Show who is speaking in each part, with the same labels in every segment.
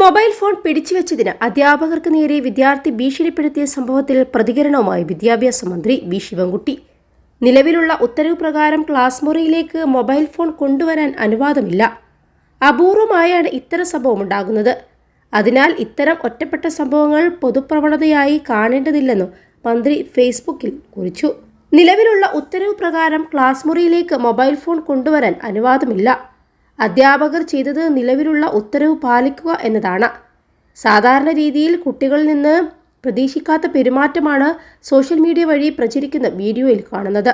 Speaker 1: Mobile phone പിടിച്ചുവെച്ചതിന് അധ്യാപകർക്ക് നേരെ വിദ്യാർത്ഥി ഭീഷണിപ്പെടുത്തിയ സംഭവത്തിൽ പ്രതികരണവുമായി വിദ്യാഭ്യാസ മന്ത്രി വി ശിവൻകുട്ടി. നിലവിലുള്ള ഉത്തരവ് പ്രകാരം ക്ലാസ് മുറിയിലേക്ക് മൊബൈൽ ഫോൺ കൊണ്ടുവരാൻ അനുവാദമില്ല. അപൂർവമായാണ് ഇത്തരം സംഭവം ഉണ്ടാകുന്നത്. അതിനാൽ ഇത്തരം ഒറ്റപ്പെട്ട സംഭവങ്ങൾ പൊതുപ്രവണതയായി കാണേണ്ടതില്ലെന്നും മന്ത്രി ഫേസ്ബുക്കിൽ കുറിച്ചു. നിലവിലുള്ള ഉത്തരവ് പ്രകാരം ക്ലാസ് മുറിയിലേക്ക് മൊബൈൽ ഫോൺ കൊണ്ടുവരാൻ അനുവാദമില്ല. അധ്യാപകർ ചെയ്തത് നിലവിലുള്ള ഉത്തരവ് പാലിക്കുക എന്നതാണ്. സാധാരണ രീതിയിൽ കുട്ടികളിൽ നിന്ന് പ്രതീക്ഷിക്കാത്ത പെരുമാറ്റമാണ് സോഷ്യൽ മീഡിയ വഴി പ്രചരിക്കുന്ന വീഡിയോയിൽ കാണുന്നത്.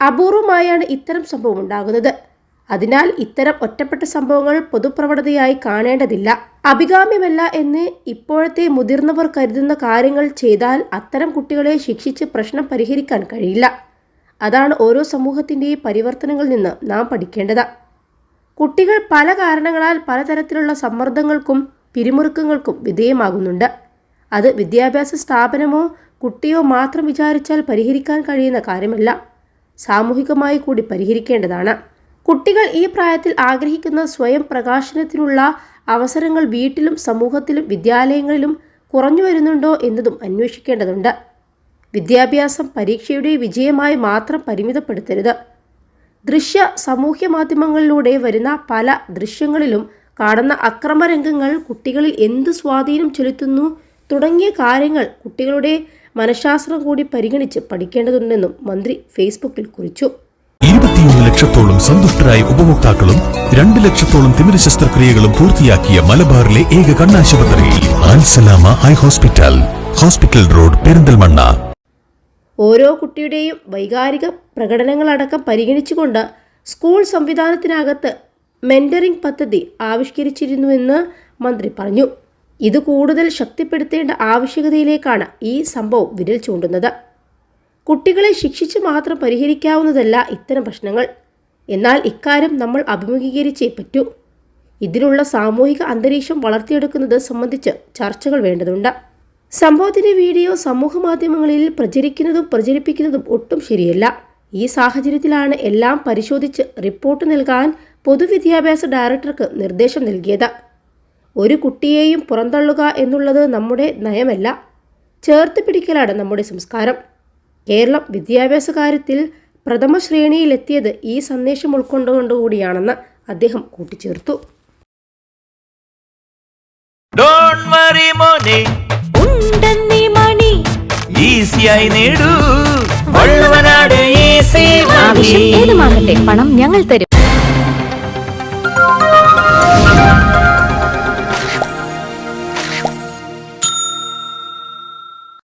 Speaker 1: അപൂർവമായാണ് ഇത്തരം സംഭവം ഉണ്ടാകുന്നത്. അതിനാൽ ഇത്തരം ഒറ്റപ്പെട്ട സംഭവങ്ങൾ പൊതുപ്രവണതയായി കാണേണ്ടതില്ല. അഭികാമ്യമല്ല എന്ന് ഇപ്പോഴത്തെ മുതിർന്നവർ കരുതുന്ന കാര്യങ്ങൾ ചെയ്താൽ അത്തരം കുട്ടികളെ ശിക്ഷിച്ച് പ്രശ്നം പരിഹരിക്കാൻ കഴിയില്ല. അതാണ് ഓരോ സമൂഹത്തിന്റെയും പരിവർത്തനങ്ങളിൽ നിന്ന് നാം പഠിക്കേണ്ടത്. കുട്ടികൾ പല കാരണങ്ങളാൽ പലതരത്തിലുള്ള സമ്മർദ്ദങ്ങൾക്കും പിരിമുറുക്കങ്ങൾക്കും വിധേയമാകുന്നുണ്ട്. അത് വിദ്യാഭ്യാസ സ്ഥാപനമോ കുട്ടിയോ മാത്രം വിചാരിച്ചാൽ പരിഹരിക്കാൻ കഴിയുന്ന കാര്യമല്ല. സാമൂഹികമായി കൂടി പരിഹരിക്കേണ്ടതാണ്. കുട്ടികൾ ഈ പ്രായത്തിൽ ആഗ്രഹിക്കുന്ന സ്വയം പ്രകാശനത്തിനുള്ള അവസരങ്ങൾ വീട്ടിലും സമൂഹത്തിലും വിദ്യാലയങ്ങളിലും കുറഞ്ഞു വരുന്നുണ്ടോ എന്നതും അന്വേഷിക്കേണ്ടതുണ്ട്. വിദ്യാഭ്യാസം പരീക്ഷയുടെ വിജയമായി മാത്രം പരിമിതപ്പെടുത്തരുത്. ദൃശ്യ സാമൂഹ്യ മാധ്യമങ്ങളിലൂടെ വരുന്ന പല ദൃശ്യങ്ങളിലും കാണുന്ന അക്രമരംഗങ്ങൾ കുട്ടികളിൽ എന്ത് സ്വാധീനം ചെലുത്തുന്നു തുടങ്ങിയ കാര്യങ്ങൾ കുട്ടികളുടെ മനഃശാസ്ത്രം കൂടി പരിഗണിച്ച് പഠിക്കേണ്ടതുണ്ടെന്നും മന്ത്രി ഫേസ്ബുക്കിൽ കുറിച്ചു.
Speaker 2: ഇരുപത്തിയൊന്ന് ലക്ഷത്തോളം സന്തുഷ്ടരായ ഉപഭോക്താക്കളും രണ്ട് ലക്ഷത്തോളം തിമിര ശസ്ത്രക്രിയകളും പൂർത്തിയാക്കിയ മലബാറിലെ ഏക കണ്ണാശുപത്രി Al Salama eye hospital. Hospital road Perinthalmanna.
Speaker 1: ഓരോ കുട്ടിയുടെയും വൈകാരിക പ്രകടനങ്ങളടക്കം പരിഗണിച്ചുകൊണ്ട് സ്കൂൾ സംവിധാനത്തിനകത്ത് മെന്ററിംഗ് പദ്ധതി ആവിഷ്കരിച്ചിരുന്നുവെന്ന് മന്ത്രി പറഞ്ഞു. ഇത് കൂടുതൽ ശക്തിപ്പെടുത്തേണ്ട ആവശ്യകതയിലേക്കാണ് ഈ സംഭവം വിരൽ ചൂണ്ടുന്നത്. കുട്ടികളെ ശിക്ഷിച്ച് മാത്രം പരിഹരിക്കാവുന്നതല്ല ഇത്തരം പ്രശ്നങ്ങൾ. എന്നാൽ ഇക്കാര്യം നമ്മൾ അഭിമുഖീകരിച്ചേ പറ്റൂ. ഇതിനുള്ള സാമൂഹിക അന്തരീക്ഷം വളർത്തിയെടുക്കുന്നത് സംബന്ധിച്ച് ചർച്ചകൾ വേണ്ടതുണ്ട്. സംഭവത്തിന്റെ വീഡിയോ സമൂഹ മാധ്യമങ്ങളിൽ പ്രചരിക്കുന്നതും പ്രചരിപ്പിക്കുന്നതും ഒട്ടും ശരിയല്ല. ഈ സാഹചര്യത്തിലാണ് എല്ലാം പരിശോധിച്ച് റിപ്പോർട്ട് നൽകാൻ പൊതുവിദ്യാഭ്യാസ ഡയറക്ടർക്ക് നിർദ്ദേശം നൽകിയത്. ഒരു കുട്ടിയെയും പുറന്തള്ളുക എന്നുള്ളത് നമ്മുടെ നയമല്ല. ചേർത്ത് പിടിക്കലാണ് നമ്മുടെ സംസ്കാരം. കേരളം വിദ്യാഭ്യാസ കാര്യത്തിൽ പ്രഥമ ശ്രേണിയിലെത്തിയത് ഈ സന്ദേശം ഉൾക്കൊണ്ടുകൊണ്ടുകൂടിയാണെന്ന് അദ്ദേഹം കൂട്ടിച്ചേർത്തു.
Speaker 3: മോനെ.
Speaker 4: ഉണ്ടെന്നീ മണി.
Speaker 3: ഈസിയായി നേടൂ.
Speaker 4: പണം ഞങ്ങൾ തരും.